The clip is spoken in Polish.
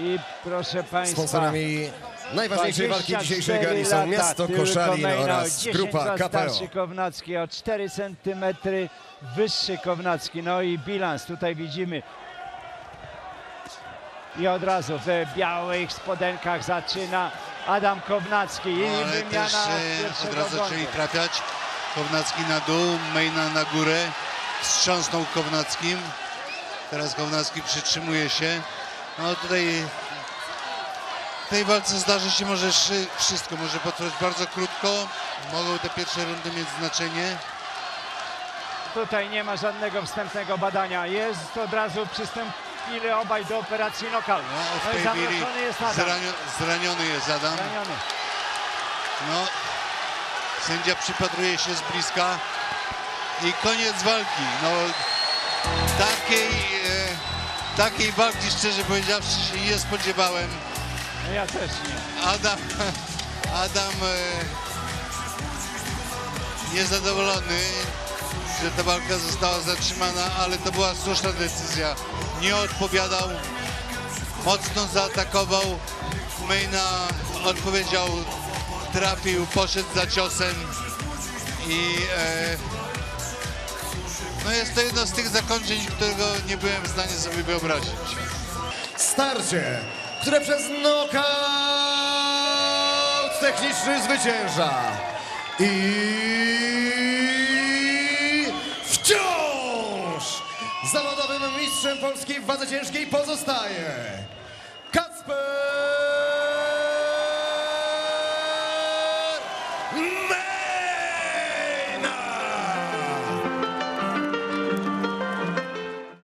I proszę Państwa, Sponsorami najważniejszej walki dzisiejszej gali są Miasto Koszalin oraz 10 grupa KPO. Kownacki, o 4 cm wyższy Kownacki. No i bilans tutaj widzimy. I od razu w białych spodenkach zaczyna Adam Kownacki. I No, ale wymiana też e, od razu zaczęli trafiać. Kownacki na dół, Mejna na górę. Wstrząsnął Kownackim. Teraz Kownacki przytrzymuje się. No tutaj w tej walce zdarzy się może szy- wszystko. Może potrwać bardzo krótko. Mogą te pierwsze rundy mieć znaczenie. Tutaj nie ma żadnego wstępnego badania. Jest od razu przystąpili obaj do operacji knockout. No, No zamroczony jest Adam. zranio, zraniony jest Adam. Zraniony. No, sędzia przypatruje się z bliska i koniec walki. No, takiej, takiej walki, szczerze powiedziawszy, się nie spodziewałem. No ja też nie. Adam, Adam e, niezadowolony, że ta walka została zatrzymana, ale to była słuszna decyzja. Nie odpowiadał, mocno zaatakował. Mejna odpowiedział, trafił, poszedł za ciosem i e, no jest to jedno z tych zakończeń, którego nie byłem w stanie sobie wyobrazić. Starcie, które przez knockout techniczny zwycięża. I wciąż zawodowym mistrzem Polski w wadze ciężkiej pozostaje Kacper Man!